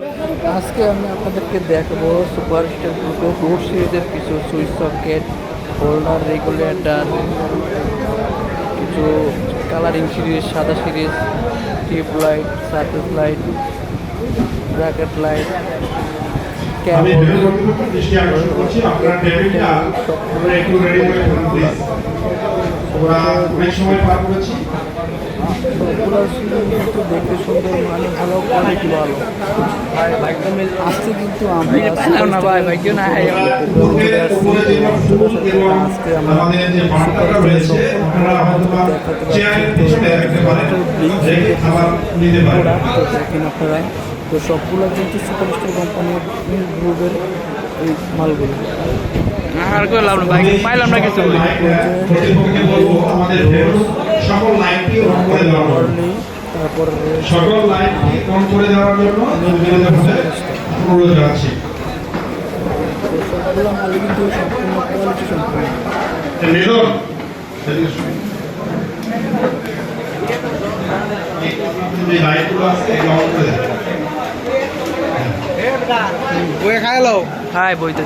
আজকে আমি আপনাদেরকে দেখাবো সুপার স্টার গ্রুপে রোড সিরিজের কিছু সুইচ সকেট হোল্ডার রেগুলেটর কিছু কালারিং সিরিজ সাদা series tube light surface light bracket light দেখতে সুন্দর মানে ভালো কোয়ালিটি ভালো। আজকে কিন্তু আমরা আজকে তো দেখেন আপনারা তো সবগুলো কিন্তু সুপারস্টার কোম্পানির গ্রুপের এই মালগুলো আর ভাই। পাইলাম না কিছু। সকল অন করে সকল লাইটকে অন করে দেওয়ার জন্য অনুরোধ জানাচ্ছি। মিলন খাই লও। খাই বইতে